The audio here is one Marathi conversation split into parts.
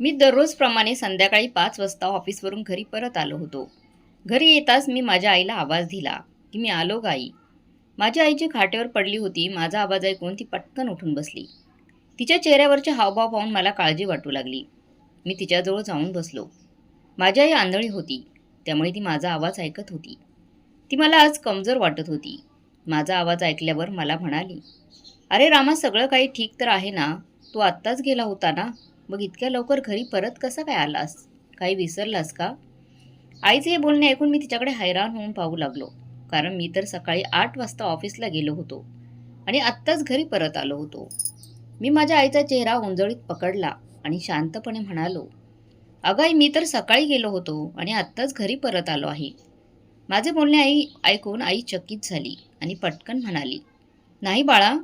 मी दररोजप्रमाणे संध्याकाळी पाच वाजता ऑफिसवरून घरी परत आलो होतो. घरी येताच मी माझ्या आईला आवाज दिला की मी आलो गाई. आई माझ्या आईची खाटेवर पडली होती माझा आवाज ऐकून ती पटकन उठून बसली. तिच्या चेहऱ्यावरचे हावभाव पाहून मला काळजी वाटू लागली. मी तिच्याजवळ जाऊन बसलो. माझी आई आंधळी होती त्यामुळे ती माझा आवाज ऐकत होती. ती मला आज कमजोर वाटत होती. माझा आवाज ऐकल्यावर मला म्हणाली अरे रामा सगळं काही ठीक तर आहे ना? तू आत्ताच गेला होता ना? मग इतक्या लवकर घरी परत कसा काय आलास? काही विसरलास का? आईचे हे बोलणे ऐकून मी तिच्याकडे हैराण होऊन पाहू लागलो. कारण मी तर सकाळी आठ वाजता ऑफिसला गेलो होतो आणि आत्ताच घरी परत आलो होतो. मी माझ्या आईचा चेहरा उंजळीत पकडला आणि शांतपणे म्हणालो अगं आई मी तर सकाळी गेलो होतो आणि आत्ताच घरी परत आलो आहे. माझे बोलणे आई ऐकून आई चकित झाली आणि पटकन म्हणाली नाही बाळा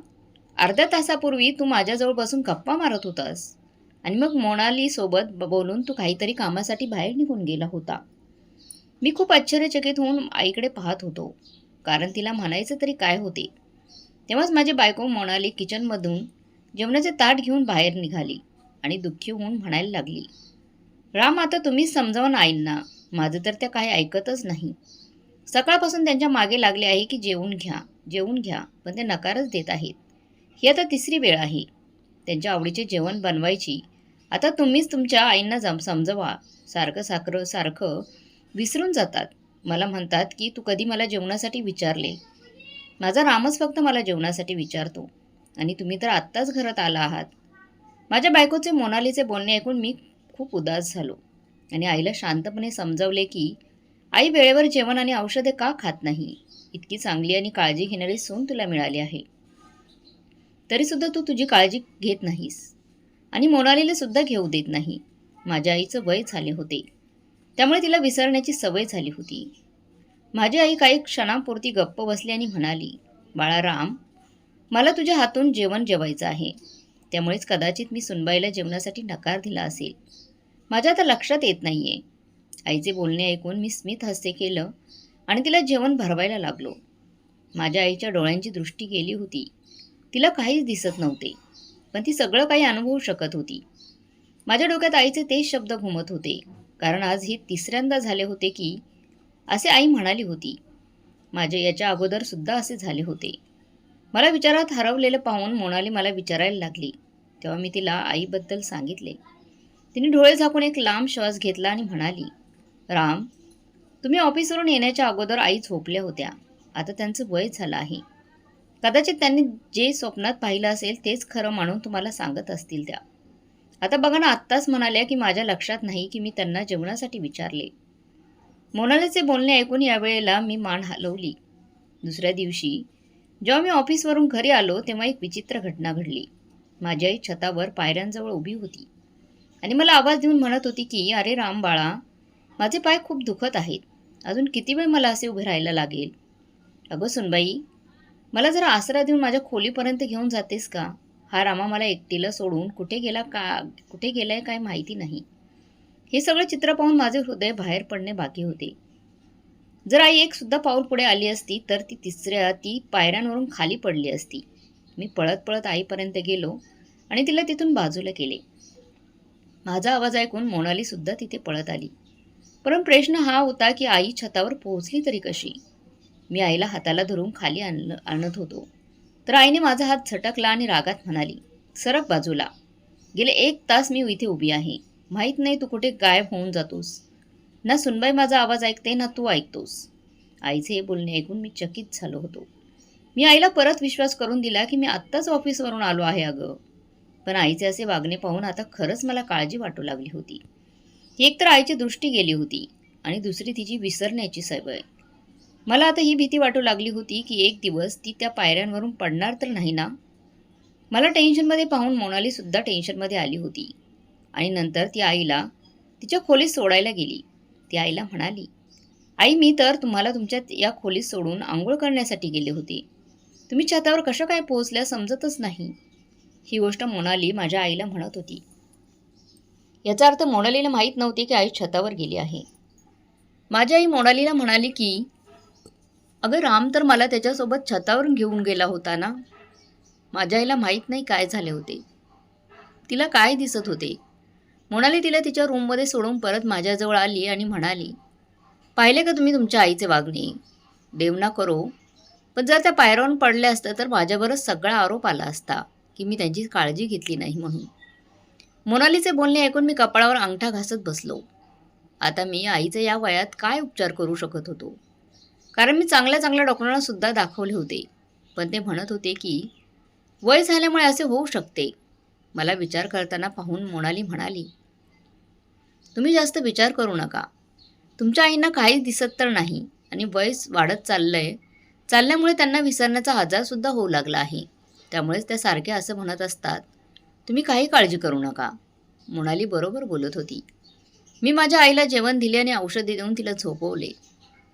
अर्ध्या तासापूर्वी तू माझ्याजवळ बसून गप्पा मारत होतास. आणि मग मोनालीसोबत ब- बोलून तू काहीतरी कामासाठी बाहेर निघून गेला होता. मी खूप आश्चर्यचकित होऊन आईकडे पाहत होतो. कारण तिला म्हणायचं तरी काय होते? तेव्हाच माझी बायको मोनाली किचनमधून जेवणाचे ताट घेऊन बाहेर निघाली आणि दुःखी होऊन म्हणायला लागली राम आता तुम्हीच समजावा आईंना. माझं तर त्या काही ऐकतच नाही. सकाळपासून त्यांच्या मागे लागले आहे की जेवून घ्या जेवून घ्या पण ते नकारच देत आहेत. ही आता तिसरी वेळ आहे. त्यांच्या आवडीचे जेवण बनवायची आता तुम्हीच तुमच्या आईंना जम समजवा. सारखं साखरं सारखं विसरून जातात. मला म्हणतात की तू कधी मला जेवणासाठी विचारले? माझा रामच फक्त मला जेवणासाठी विचारतो. आणि तुम्ही तर आत्ताच घरात आला आहात. माझ्या बायकोचे मोनालीचे बोलणे ऐकून मी खूप उदास झालो. आणि आईला शांतपणे समजावले की आई वेळेवर जेवण आणि औषधे का खात नाही? इतकी चांगली आणि काळजी घेणारी सून तुला मिळाली आहे. तरीसुद्धा तू तुझी काळजी घेत नाहीस. आणि मोनालीला सुद्धा घेऊ देत नाही. माझ्या आईचं वय झाले होते. त्यामुळे तिला विसरण्याची सवय झाली होती. माझी आई काही क्षणापुरती गप्प बसली आणि म्हणाली बाळाराम मला तुझ्या हातून जेवण जेवायचं आहे. त्यामुळेच कदाचित मी सुनबाईला जेवणासाठी नकार दिला असेल. माझ्या आता लक्षात येत नाही आहे आईचे बोलणे ऐकून मी स्मित हस्ते केलं आणि तिला जेवण भरवायला लागलो. माझ्या आईच्या डोळ्यांची दृष्टी गेली होती. तिला काहीच दिसत नव्हते. पण ती सगळं काही अनुभवू शकत होती. माझ्या डोक्यात आईचे तेच शब्द घुमत होते. कारण आज हे तिसऱ्यांदा झाले होते की असे आई म्हणाली होती. माझे याच्या अगोदरसुद्धा असे झाले होते. मला विचारात हरवलेलं पाहून मोनाली मला विचारायला लागली. तेव्हा मी तिला आईबद्दल सांगितले. तिने डोळे झाकून एक लांब श्वास घेतला आणि म्हणाली राम तुम्ही ऑफिसवरून येण्याच्या अगोदर आई झोपल्या होत्या. आता त्यांचं वय झालं आहे. कदाचित त्यांनी जे स्वप्नात पाहिलं असेल तेच खरं मानून तुम्हाला सांगत असतील त्या. आता बघा ना आत्ताच म्हणाल्या की माझ्या लक्षात नाही की मी त्यांना जेवणासाठी विचारले. मोनालीचे बोलणे ऐकून यावेळेला मी मान हलवली. दुसऱ्या दिवशी जेव्हा मी ऑफिसवरून घरी आलो तेव्हा एक विचित्र घटना घडली. माझी आई छतावर पायऱ्यांजवळ उभी होती. आणि मला आवाज देऊन म्हणत होती की अरे राम बाळा माझे पाय खूप दुखत आहेत. अजून किती वेळ मला असे उभे राहायला लागेल? अगं सुनबाई मला जरा आसरा देऊन माझ्या खोलीपर्यंत घेऊन जातेस का? हा रामा मला एकटीला सोडून कुठे गेला का कुठे गेलाय काय माहिती नाही. हे सगळं चित्र पाहून माझे हृदय बाहेर पडणे बाकी होते. जर आई एक सुद्धा पाऊल पुढे आली असती तर ती तिसऱ्या ती पायऱ्यांवरून खाली पडली असती. मी पळत पळत आईपर्यंत गेलो आणि तिला तिथून बाजूला केले. माझा आवाज ऐकून मोनालीसुद्धा तिथे पळत आली. पण प्रश्न हा होता की आई छतावर पोहोचली तरी कशी? मी आईला हाताला धरून खाली आणलं आणत होतो. तर आईने माझा हात झटकला आणि रागात म्हणाली सरक बाजूला. गेले एक तास मी इथे उभी आहे. माहीत नाही तू कुठे गायब होऊन जातोस. ना सुनबाई माझा आवाज ऐकते ना तू ऐकतोस. आईचे हे बोलणे ऐकून मी चकित झालो होतो. मी आईला परत विश्वास करून दिला की मी आत्ताच ऑफिसवरून आलो आहे अगं. पण आईचे असे वागणे पाहून आता खरंच मला काळजी वाटू लागली होती. एक तर आईची दृष्टी गेली होती आणि दुसरी तिची विसरण्याची सवय. मला आता ही भीती वाटू लागली होती की एक दिवस ती त्या पायऱ्यांवरून पडणार तर नाही ना? मला टेन्शनमध्ये पाहून मोनालीसुद्धा टेन्शनमध्ये आली होती. आणि नंतर ती आईला तिच्या खोलीत सोडायला गेली. ती आईला म्हणाली आई मी तर तुम्हाला तुमच्या या खोलीत सोडून आंघोळ करण्यासाठी गेले होते. तुम्ही छतावर कशा काय पोहोचल्या समजतच नाही. ही गोष्ट मोनाली माझ्या आईला म्हणत होती. याचा अर्थ मोनालीला माहीत नव्हती की आई छतावर गेली आहे. माझी आई मोनालीला म्हणाली की अगं राम तर मला त्याच्यासोबत छतावरून घेऊन गेला होता ना? माझ्या आईला माहीत नाही काय झाले होते. तिला काय दिसत होते? मोनाली तिला तिच्या रूममध्ये सोडून परत माझ्याजवळ आली आणि म्हणाली पाहिले का तुम्ही तुमच्या आईचे वागणे? देव ना करो. पण जर त्या पायऱ्यावरून पडल्या असतं तर माझ्यावरच सगळा आरोप आला असता की मी त्यांची काळजी घेतली नाही म्हणून. मोनालीचे बोलणे ऐकून मी कपाळावर अंगठा घासत बसलो. आता मी आईचे या वयात काय उपचार करू शकत होतो? कारण मी चांगल्या चांगल्या डॉक्टरांना सुद्धा दाखवले होते. पण ते म्हणत होते की वय झाल्यामुळे असे होऊ शकते. मला विचार करताना पाहून मोनाली म्हणाली तुम्ही जास्त विचार करू नका. तुमच्या आईंना काहीच दिसत तर नाही आणि वय वाढत चाललं आहे चालल्यामुळे त्यांना विसरण्याचा आजारसुद्धा होऊ लागला आहे. त्यामुळेच त्या सारख्या असं म्हणत असतात. तुम्ही काही काळजी करू नका. मोनाली बरोबर बोलत होती. मी माझ्या आईला जेवण दिले आणि औषधे देऊन तिला झोपवले.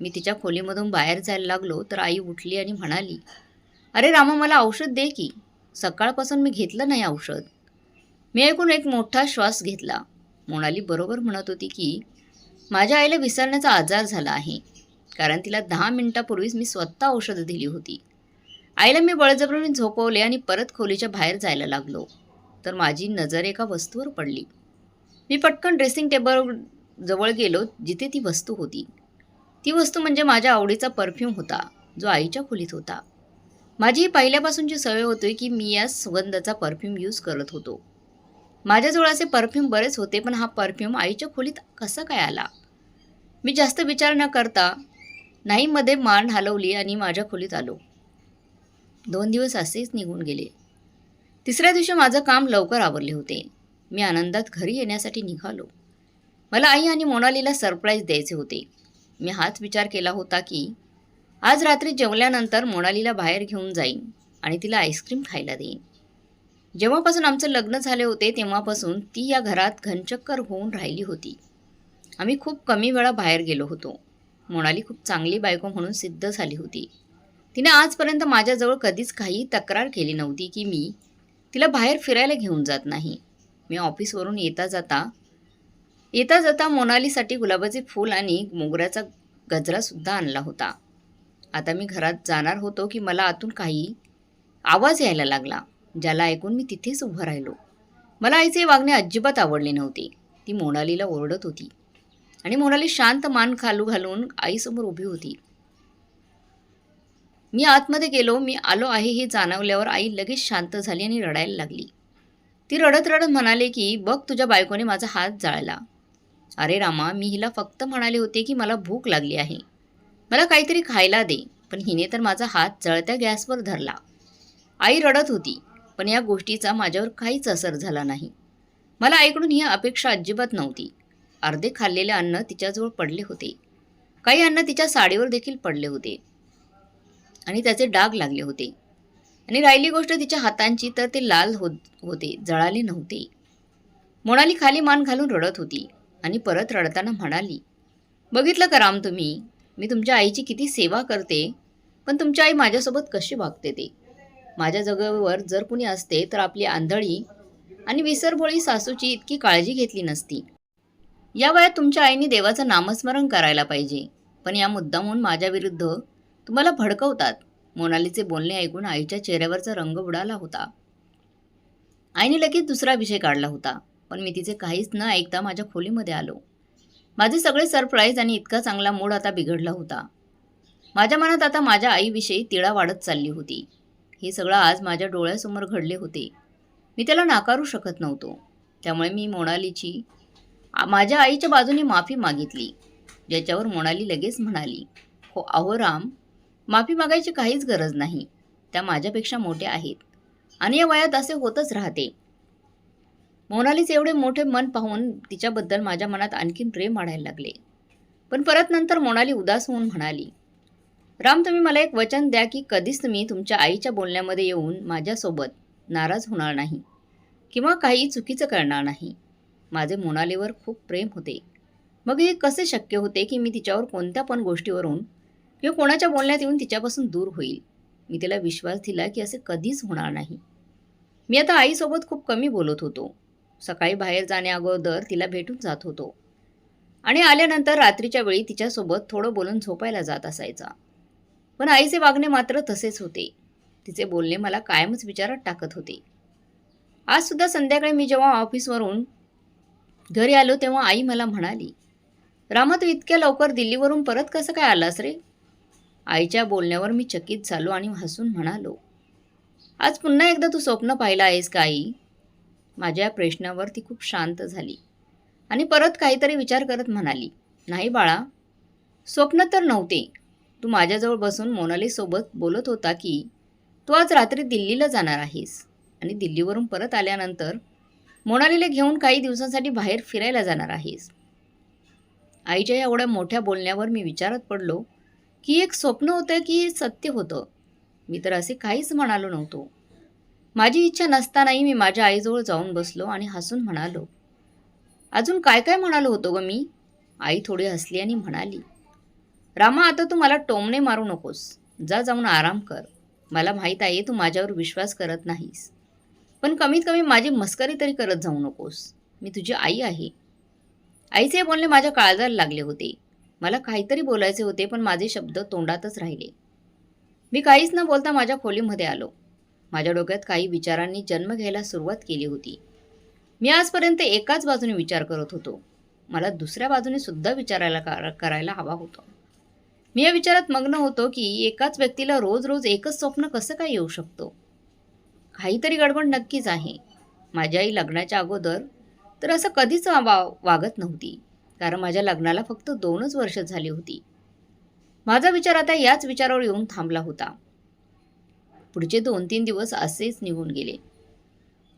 मी तिच्या खोलीमधून बाहेर जायला लागलो तर आई उठली आणि म्हणाली अरे रामा मला औषध दे की. सकाळपासून मी घेतलं नाही औषध. मी ऐकून एक मोठा श्वास घेतला. मोनाली बरोबर म्हणत होती की माझ्या आईला विसरण्याचा आजार झाला आहे. कारण तिला दहा मिनिटापूर्वीच मी स्वतः औषधं दिली होती. आईला मी बळजबरीने झोपवले आणि परत खोलीच्या बाहेर जायला लागलो. तर माझी नजर एका वस्तूवर पडली. मी पटकन ड्रेसिंग टेबल जवळ गेलो जिथे ती वस्तू होती. ती वस्तू म्हणजे माझ्या आवडीचा परफ्यूम होता जो आईच्या खोलीत होता. माझी ही पहिल्यापासूनची सवय होती की मी या सुगंधाचा परफ्यूम यूज करत होतो. माझ्याजवळ असे परफ्यूम बरेच होते पण हा परफ्यूम आईच्या खोलीत कसा काय आला? मी जास्त विचार न करता नाहीमध्ये मान हलवली आणि माझ्या खोलीत आलो. दोन दिवस असेच निघून गेले. तिसऱ्या दिवशी माझं काम लवकर आवरले होते. मी आनंदात घरी येण्यासाठी निघालो. मला आई आणि मोनालीला सरप्राईज द्यायचे होते. मी हाच विचार केला होता की आज रात्री जेवल्यानंतर मोनालीला बाहेर घेऊन जाईन आणि तिला आईस्क्रीम खायला देईन. जेव्हापासून आमचं लग्न झाले होते तेव्हापासून ती या घरात घनचक्कर होऊन राहिली होती. आम्ही खूप कमी वेळा बाहेर गेलो होतो. मोनाली खूप चांगली बायको म्हणून सिद्ध झाली होती. तिने आजपर्यंत माझ्याजवळ कधीच काही तक्रार केली नव्हती की मी तिला बाहेर फिरायला घेऊन जात नाही. मी ऑफिसवरून येता जाता येता जाता मोनालीसाठी गुलाबाचे फूल आणि मोगऱ्याचा गजरासुद्धा आणला होता. आता मी घरात जाणार होतो की मला आतून काही आवाज यायला लागला ज्याला ऐकून मी तिथेच उभं राहिलो. मला आईचे वागणे अजिबात आवडले नव्हते. ती मोनालीला ओरडत होती आणि मोनाली शांत मान खालू घालून आईसमोर उभी होती. मी आतमध्ये गेलो मी आलो आहे हे जाणवल्यावर आई लगेच शांत झाली आणि रडायला लागली. ती रडत रडत म्हणाले की बघ तुझ्या बायकोने माझा हात जाळला. अरे रामा मी हिला फक्त म्हणाले होते की मला भूक लागली आहे. मला काहीतरी खायला दे पण हिने तर माझा हात जळत्या गॅसवर धरला. आई रडत होती पण या गोष्टीचा माझ्यावर काहीच असर झाला नाही. मला आईकडून ही अपेक्षा अजिबात नव्हती. अर्धे खाल्लेले अन्न तिच्याजवळ पडले होते. काही अन्न तिच्या साडीवर देखील पडले होते. आणि त्याचे डाग लागले होते. आणि राहिली गोष्ट तिच्या हातांची तर ते लाल होत होते जळाले नव्हते. मोनाली खाली मान घालून रडत होती. आणि परत रडताना म्हणाली बघितलं का राम तुम्ही? मी तुमच्या आईची किती सेवा करते पण तुमची आई माझ्यासोबत कशी वागते ते? माझ्या जगावर जर कुणी असते तर आपली आंधळी आणि विसरभोळी सासूची इतकी काळजी घेतली नसती. या वयात तुमच्या आईने देवाचं नामस्मरण करायला पाहिजे पण या मुद्दामून माझ्याविरुद्ध तुम्हाला भडकवतात. मोनालीचे बोलणे ऐकून आईच्या चेहऱ्यावरचा रंग उडाला होता. आईने लगेच दुसरा विषय काढला होता. पण मी तिचे काहीच न ऐकता माझ्या खोलीमध्ये आलो. माझे सगळे सरप्राईज आणि इतका चांगला मूड आता बिघडला होता. माझ्या मनात आता माझ्या आईविषयी तिळा वाढत चालली होती. हे सगळं आज माझ्या डोळ्यासमोर घडले होते. मी त्याला नाकारू शकत नव्हतो. त्यामुळे मी मोनालीची माझ्या आईच्या बाजूने माफी मागितली ज्याच्यावर मोनाली लगेच म्हणाली हो अहो राम माफी मागायची काहीच गरज नाही. त्या माझ्यापेक्षा मोठ्या आहेत आणि या वयात असे होतच राहते. मोनालीचे एवढे मोठे मन पाहून तिच्याबद्दल माझ्या मनात आणखीन प्रेम वाढायला लागले. पण परत नंतर मोनाली उदास होऊन म्हणाली राम तुम्ही मला एक वचन द्या की कधीच तुम्ही तुमच्या आईच्या बोलण्यामध्ये येऊन माझ्यासोबत नाराज होणार नाही किंवा काही चुकीचं करणार नाही. माझे मोनालीवर खूप प्रेम होते. मग हे कसे शक्य होते की मी तिच्यावर कोणत्या पण गोष्टीवरून किंवा कोणाच्या बोलण्यात येऊन तिच्यापासून दूर होईल? मी तिला विश्वास दिला की असे कधीच होणार नाही. मी आता आईसोबत खूप कमी बोलत होतो. सकाळी बाहेर जाण्याअगोदर तिला भेटून जात होतो. आणि आल्यानंतर रात्रीच्या वेळी तिच्यासोबत थोडं बोलून झोपायला जात असायचा. पण आईचे वागणे मात्र तसेच होते. तिचे बोलणे मला कायमच विचारात टाकत होते. आज सुद्धा संध्याकाळी मी जेव्हा ऑफिसवरून घरी आलो तेव्हा आई मला म्हणाली रामा तू इतक्या लवकर दिल्लीवरून परत कसं काय आलास रे? आईच्या बोलण्यावर मी चकित झालो आणि हसून म्हणालो आज पुन्हा एकदा तू स्वप्न पाहिलं आहेस का आई? माझ्या प्रश्नावर ती खूप शांत झाली. आणि परत काहीतरी विचार करत म्हणाली नाही बाळा स्वप्न तर नव्हते. तू माझ्याजवळ बसून मोनालीसोबत बोलत होता की तू आज रात्री दिल्लीला जाणार आहेस. आणि दिल्लीवरून परत आल्यानंतर मोनालीला घेऊन काही दिवसांसाठी बाहेर फिरायला जाणार आहेस. आईच्या एवढ्या मोठ्या बोलण्यावर मी विचारत पडलो की एक स्वप्न होतं की सत्य होतं? मी तर असे काहीच म्हणालो नव्हतो. माझी इच्छा नसतानाही मी माझ्या आईजवळ जाऊन बसलो आणि हसून म्हणालो अजून काय काय म्हणालो होतो ग मी? आई थोडी हसली आणि म्हणाली रामा आता तू मला टोमणे मारू नकोस. जा जाऊन आराम कर. मला माहीत आहे तू माझ्यावर विश्वास करत नाहीस. पण कमीत कमी माझी मस्करी तरी करत जाऊ नकोस. मी तुझी आई आहे. आईचे बोलणे माझ्या काळजाला लागले होते. मला काहीतरी बोलायचे होते पण माझे शब्द तोंडातच राहिले. मी काहीच न बोलता माझ्या खोलीमध्ये आलो. माझ्या डोक्यात काही विचारांनी जन्म घ्यायला सुरुवात केली होती. मी आजपर्यंत एकाच बाजूने विचार करत होतो. मला दुसऱ्या बाजूने सुद्धा विचारायला करायला हवा होता. मी या विचारात मग्न होतो की एकाच व्यक्तीला रोज रोज एकच स्वप्न कसं काय येऊ शकतो? काहीतरी गडबड नक्कीच आहे. माझी आई लग्नाच्या अगोदर तर असं कधीच वा- वागत नव्हती. कारण माझ्या लग्नाला फक्त दोनच वर्ष झाली होती. माझा विचार आता याच विचारावर येऊन थांबला होता. पुढचे दोन तीन दिवस असेच निघून गेले.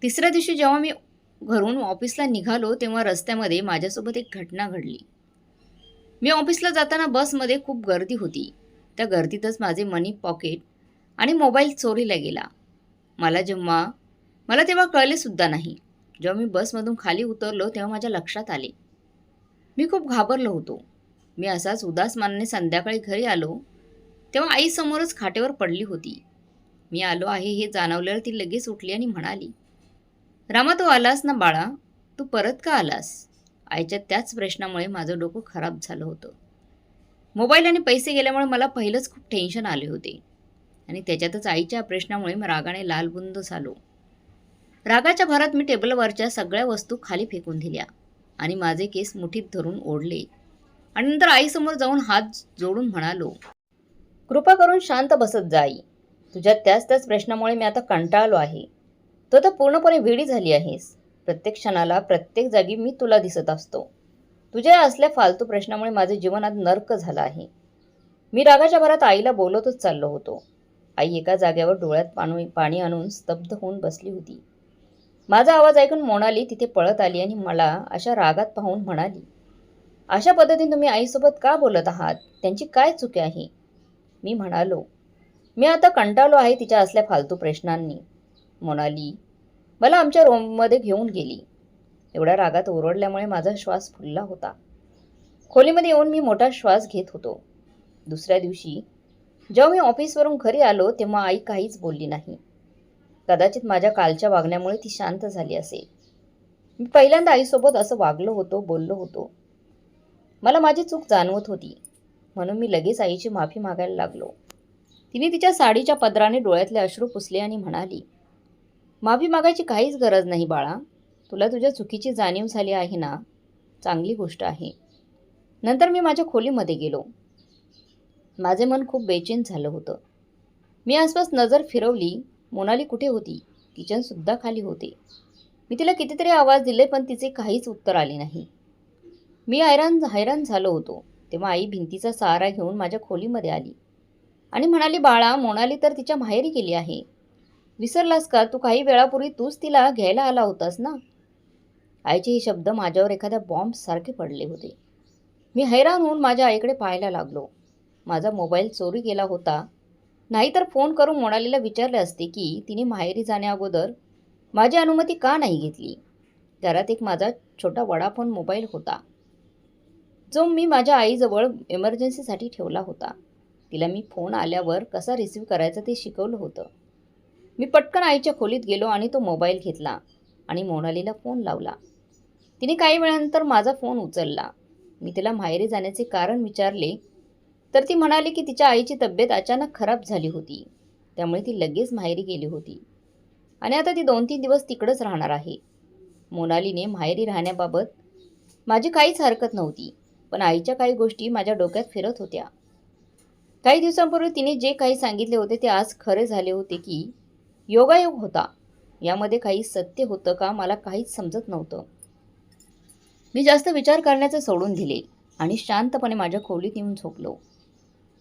तिसऱ्या दिवशी जेव्हा मी घरून ऑफिसला निघालो तेव्हा रस्त्यामध्ये माझ्यासोबत एक घटना घडली. मी ऑफिसला जाताना बसमध्ये खूप गर्दी होती. त्या गर्दीतच माझे मनी पॉकेट आणि मोबाईल चोरीला गेला. मला जेव्हा मला तेव्हा कळलेसुद्धा नाही. जेव्हा मी बसमधून खाली उतरलो तेव्हा माझ्या लक्षात आले. मी खूप घाबरलो होतो. मी असाच उदास मानाने संध्याकाळी घरी आलो तेव्हा आईसमोरच खाटेवर पडली होती. मी आलो आहे हे जाणवल्यावर ती लगेच उठली आणि म्हणाली रामा तू आलास ना बाळा? तू परत का आलास? आईच्या त्याच प्रश्नामुळे माझं डोकं खराब झालं होतं. मोबाईल आणि पैसे गेल्यामुळे मला पहिलंच खूप टेन्शन आले होते. आणि त्याच्यातच आईच्या प्रश्नामुळे मी रागाने लालबुंद झालो. रागाच्या भरात मी टेबलवरच्या सगळ्या वस्तू खाली फेकून दिल्या आणि माझे केस मुठीत धरून ओढले. आणि नंतर आईसमोर जाऊन हात जोडून म्हणालो कृपा करून शांत बसत जाई तुझ्या त्याच त्याच प्रश्नामुळे मी आता कंटाळलो आहे. तू तर पूर्णपणे वेडी झाली आहेस. प्रत्येक क्षणाला प्रत्येक जागी मी तुला दिसत असतो. तुझ्या असल्या फालतू प्रश्नामुळे माझे जीवन आज नर्क झालं आहे. मी रागाच्या भरात आईला बोलतच चाललो होतो. आई एका जागेवर डोळ्यात पाणी पाणी आणून स्तब्ध होऊन बसली होती. माझा आवाज ऐकून मोनाली तिथे पळत आली आणि मला अशा रागात पाहून म्हणाली अशा पद्धतीने तुम्ही आईसोबत का बोलत आहात? त्यांची काय चुकी आहे? मी म्हणालो मी आता कंटाळलो आहे तिच्या असल्या फालतू प्रश्नांनी. मोनाली मला आमच्या रूममध्ये घेऊन गेली. एवढ्या रागात ओरडल्यामुळे माझा श्वास फुलला होता. खोलीमध्ये येऊन मी मोठा श्वास घेत होतो. दुसऱ्या दिवशी जेव्हा मी ऑफिसवरून घरी आलो तेव्हा आई काहीच बोलली नाही. कदाचित माझ्या कालच्या वागण्यामुळे ती शांत झाली असेल. मी पहिल्यांदा आईसोबत असं वागलो होतो बोललो होतो. मला माझी चूक जाणवत होती. म्हणून मी लगेच आईची माफी मागायला लागलो. तिने तिच्या साडीच्या पदराने डोळ्यातले अश्रू पुसले आणि म्हणाली माफी मागायची काहीच गरज नाही बाळा. तुला तुझ्या चुकीची जाणीव झाली आहे ना? चांगली गोष्ट आहे. नंतर मी माझ्या खोलीमध्ये गेलो. माझे मन खूप बेचैन झालं होतं. मी आसपास नजर फिरवली. मोनाली कुठे होती? किचनसुद्धा खाली होते. मी तिला कितीतरी आवाज दिले पण तिचे काहीच उत्तर आले नाही. मी हैराण हैराण झालो होतो. तेव्हा आई भिंतीचा सहारा घेऊन माझ्या खोलीमध्ये आली. आणि म्हणाली बाळा मोनाली तर तिच्या माहेरी गेली आहे. विसरलास का? तू काही वेळापूर्वी तूच तिला घ्यायला आला होतास ना? आईचे हे शब्द माझ्यावर एखाद्या बॉम्बसारखे पडले होते. मी हैराण होऊन माझ्या आईकडे पाहायला लागलो. माझा मोबाईल चोरी गेला होता. नाहीतर फोन करून मोनालीला विचारले असते की तिने माहेरी जाण्याअगोदर माझी अनुमती का नाही घेतली? घरात एक माझा छोटा वडाफोन मोबाईल होता जो मी माझ्या आईजवळ इमर्जन्सीसाठी ठेवला होता. तिला मी फोन आल्यावर कसा रिसीव करायचा ते शिकवलं होतं. मी पटकन आईच्या खोलीत गेलो आणि तो मोबाईल घेतला आणि मोनालीला फोन लावला. तिने काही वेळानंतर माझा फोन उचलला. मी तिला माहेरी जाण्याचे कारण विचारले तर ती म्हणाली की तिच्या आईची तब्येत अचानक खराब झाली होती. त्यामुळे ती लगेच माहेरी गेली होती. आणि आता ती दोन तीन दिवस तिकडंच राहणार आहे. मोनालीने माहेरी राहण्याबाबत माझी काहीच हरकत नव्हती पण आईच्या काही गोष्टी माझ्या डोक्यात फिरत होत्या. काही दिवसांपूर्वी तिने जे काही सांगितले होते ते आज खरे झाले होते की योगायोग होता. यामध्ये काही सत्य होतं का मला काहीच समजत नव्हतं. मी जास्त विचार करण्याचे सोडून दिले आणि शांतपणे माझ्या खोलीत येऊन झोपलो.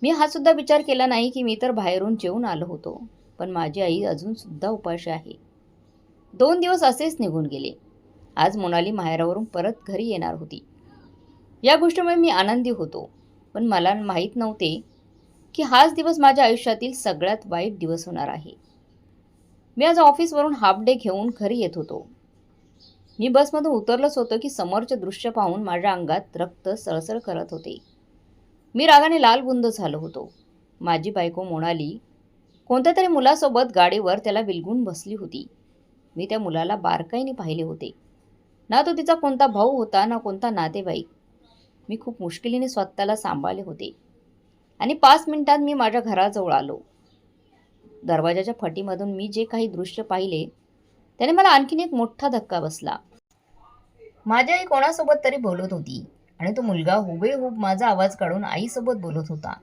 मी हा सुद्धा विचार केला नाही की मी तर बाहेरून जेवून आलो होतो पण माझी आई अजून सुद्धा उपाशी आहे. दोन दिवस असेच निघून गेले. आज मोनाली माहेरावरून परत घरी येणार होती. या गोष्टीमुळे मी आनंदी होतो पण मला माहीत नव्हते की हाच दिवस माझ्या आयुष्यातील सगळ्यात वाईट दिवस होणार आहे. मी आज ऑफिसवरून हाफ डे घेऊन घरी येत होतो. मी बसमधून उतरलंच होतं की समोरचे दृश्य पाहून माझ्या अंगात रक्त सळसळ करत होते. मी रागाने लालबुंद झालो होतो. माझी बायको मोनाली कोणत्या तरी मुलासोबत गाडीवर त्याला विलगून बसली होती. मी त्या मुलाला बारकाईने पाहिले होते. ना तो तिचा कोणता भाऊ होता ना कोणता नातेवाईक. मी खूप मुश्किलीने स्वतःला सांभाळले होते. आणि पाच मिनिटात मी माझ्या घराजवळ आलो. दरवाजाच्या फटीमधून मी जे काही दृश्य पाहिले त्याने मला आणखीन एक मोठा धक्का बसला. माझी आई कोणासोबत तरी बोलत होती आणि तो मुलगा हुबेहूब माझा आवाज काढून आईसोबत बोलत होता.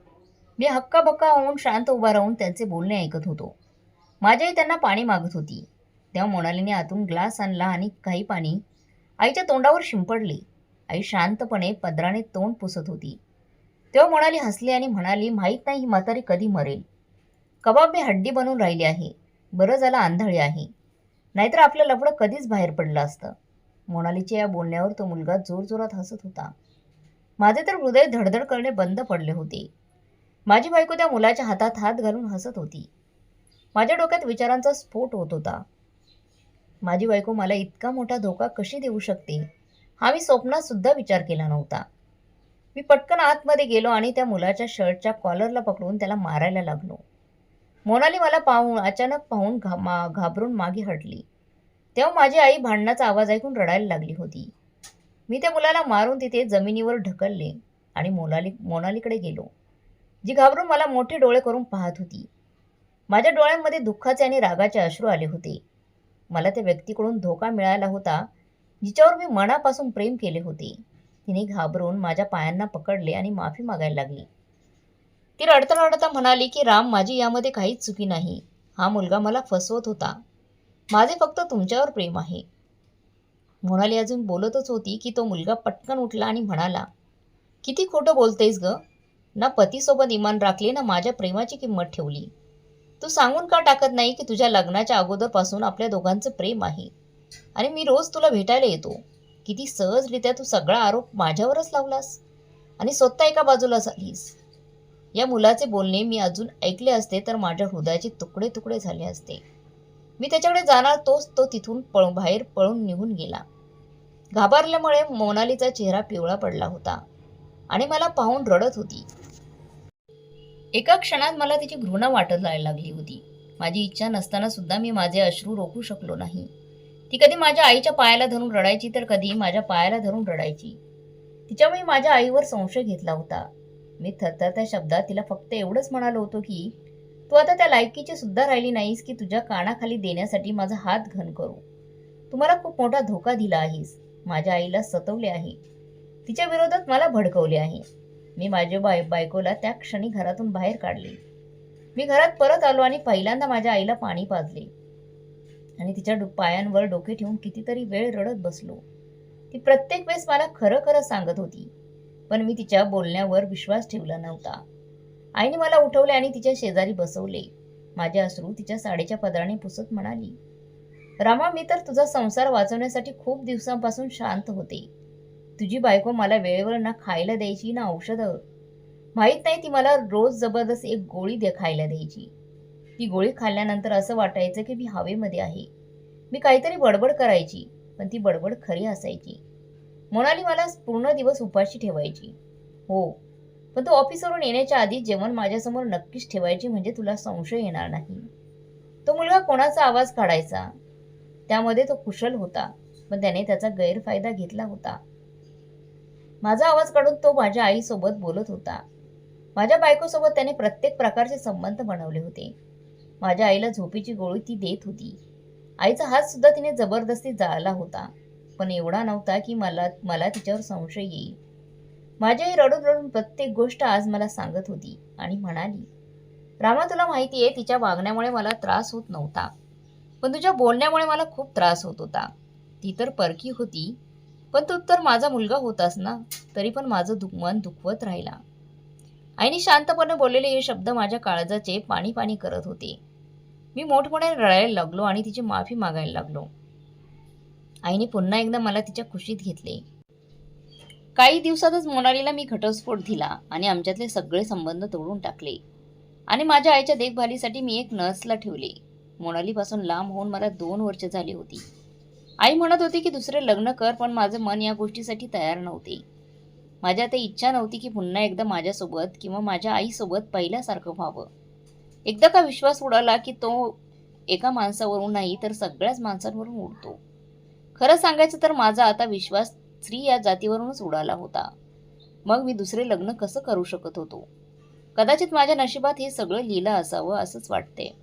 मी हक्काबक्का होऊन शांत उभा राहून त्यांचे बोलणे ऐकत होतो. माझी आई त्यांना पाणी मागत होती. तेव्हा मोनालीने आतून ग्लास आणला आणि काही पाणी आईच्या तोंडावर शिंपडले. आई शांतपणे पदराने तोंड पुसत होती. तेव्हा मोनाली हसली आणि म्हणाली माहीत नाही ही म्हातारी कधी मरेल. कबाब मी हड्डी बनवून राहिली आहे. बरं झालं आंधळी आहे. नाहीतर आपलं लफडं कधीच बाहेर पडलं असतं. मोनालीच्या या बोलण्यावर तो मुलगा जोरजोरात हसत होता. माझे तर हृदय धडधड करणे बंद पडले होते. माझी बायको त्या मुलाच्या हातात हात घालून हसत होती. माझ्या डोक्यात विचारांचा स्फोट होत होता. माझी बायको मला इतका मोठा धोका कशी देऊ शकते? हा मी स्वप्नात सुद्धा विचार केला नव्हता. मी पटकन आतमध्ये गेलो आणि त्या मुलाच्या शर्टच्या कॉलरला पकडून त्याला मारायला लागलो. मोनाली मला पाहून अचानक पाहून घा मा घाबरून मागे हटली. तेव्हा माझी आई भांडणाचा आवाज ऐकून रडायला लागली होती. मी त्या मुलाला मारून तिथे जमिनीवर ढकलले आणि मोनाली मोनालीकडे गेलो जी घाबरून मला मोठे डोळे करून पाहत होती. माझ्या डोळ्यांमध्ये दुःखाचे आणि रागाचे अश्रू आले होते. मला त्या व्यक्तीकडून धोका मिळाला होता जिच्यावर मी मनापासून प्रेम केले होते. तिने घाबरून माझ्या पायांना पकडले आणि माफी मागायला लागली. ती रडता रडता म्हणाली की राम माझी यामध्ये काहीच चुकी नाही. हा मुलगा मला फसवत होता. माझे फक्त तुमच्यावर प्रेम आहे. मोनाली अजून बोलतच होती की तो मुलगा पटकन उठला आणि म्हणाला किती खोटं बोलतेस ग. ना पतीसोबत इमान राखले ना माझ्या प्रेमाची किंमत ठेवली. तू सांगून का टाकत नाही की तुझ्या लग्नाच्या अगोदरपासून आपल्या दोघांचं प्रेम आहे? आणि मी रोज तुला भेटायला येतो. किती सहजरित्या तू सगळा आरोप माझ्यावरच लावलास? आणि स्वतः एका बाजूला झालीस. या मुलाचे बोलणे मी अजून ऐकले असते तर माझ्या हृदयाचे तुकडे तुकडे झाले असते. मी त्याच्याकडे जाणार तोच तो तिथून पळ बाहेर पळून निघून गेला. घाबरल्यामुळे मोनालीचा चेहरा पिवळा पडला होता आणि मला पाहून रडत होती. एका क्षणात मला तिची घृणा वाटत जायला लागली होती. माझी इच्छा नसताना सुद्धा मी माझे अश्रू रोखू शकलो नाही. ती कधी माझ्या आईच्या पायाला धरून रडायची तर कधी माझ्या पायाला धरून रडायची. तिच्यामुळे माझ्या आईवर संशय घेतला होता. मी थरथरत्या शब्दात तिला फक्त एवढंच म्हणालो होतो की तू आता त्या लायकीची सुद्धा राहिली नाहीस की तुझ्या कानाखाली देण्यासाठी माझा हात घन करू. तुम्हाला खूप मोठा धोका दिला आहेस. माझ्या आईला सतवले आहे. तिच्या विरोधात मला भडकवले आहे. मी माझ्या बाय बायकोला त्या क्षणी घरातून बाहेर काढले. मी घरात परत आलो आणि पहिल्यांदा माझ्या आईला पाणी पाजले. आणि तिच्या डो पायांवर डोके ठेवून कितीतरी वेळ रडत बसलो. ती प्रत्येक वेळेस मला खरं खरं सांगत होती पण मी तिच्या बोलण्यावर विश्वास ठेवला नव्हता. आईने मला उठवले आणि तिच्या शेजारी बसवले. माझे अश्रू तिच्या साडीच्या पदराने पुसत म्हणाली रामा मी तर तुझा संसार वाचवण्यासाठी खूप दिवसांपासून शांत होते. तुझी बायको मला वेळेवर ना खायला द्यायची ना औषधं. माहीत नाही ती मला रोज जबरदस्त एक गोळी दे खायला द्यायची. ती गोळी खाल्ल्यानंतर असं वाटायचं की मी हवेमध्ये आहे. मी काहीतरी बडबड करायची पण ती बडबड खरी असायची. मोनाली मला पूर्ण दिवस उपाशी ठेवायची. हो पण तो ऑफिसवरून येण्याच्या आधी जेवण माझ्यासमोर नक्कीच ठेवायची म्हणजे तुला संशय येणार नाही. तो मुलगा कोणाचा आवाज काढायचा? त्यामध्ये तो कुशल होता पण त्याने त्याचा गैरफायदा घेतला होता. माझा आवाज काढून तो माझ्या आईसोबत बोलत होता. माझ्या बायकोसोबत त्याने प्रत्येक प्रकारचे संबंध बनवले होते. माझ्या आईला झोपेची गोळी ती देत होती. आईचा हात सुद्धा तिने जबरदस्ती जाळला होता. पण एवढा नव्हता की मला मला तिच्यावर संशय येईल. माझी आई रडून रडून प्रत्येक गोष्ट आज मला सांगत होती आणि म्हणाली रामा तुला माहिती आहे तिच्या वागण्यामुळे मला त्रास होत नव्हता. पण तुझ्या बोलण्यामुळे मला खूप त्रास होत होता. ती तर परकी होती. पण तू तर माझा मुलगा होतास ना? तरी पण माझं दुख मन दुखवत राहिला. आईने शांतपणे बोललेले हे शब्द माझ्या काळजाचे पाणी पाणी करत होते. मी मोठमोठ्याने रडायला लागलो आणि तिची माफी मागायला लागलो. आईने पुन्हा एकदा मला तिच्या खुशीत घेतले. काही दिवसातच मोनालीला मी घटस्फोट दिला आणि आमच्यातले सगळे संबंध तोडून टाकले आणि माझ्या आईच्या देखभालीसाठी मी एक नर्सला ठेवले. मोनालीपासून लांब होऊन मला दोन वर्ष झाली होती. आई म्हणत होती की दुसरे लग्न कर पण माझं मन या गोष्टीसाठी तयार नव्हते. माझ्या ते इच्छा नव्हती की पुन्हा एकदा माझ्यासोबत किंवा माझ्या आईसोबत पहिल्यासारखं व्हावं. एकदा का विश्वास उडाला की तो एका माणसावरून नाही तर सगळ्याच माणसांवरून उडतो. खरं सांगायचं तर माझा आता विश्वास स्त्री या जातीवरूनच उडाला होता. मग मी दुसरे लग्न कसं करू शकत होतो? कदाचित माझ्या नशिबात हे सगळं लिहिलं असावं असंच वाटते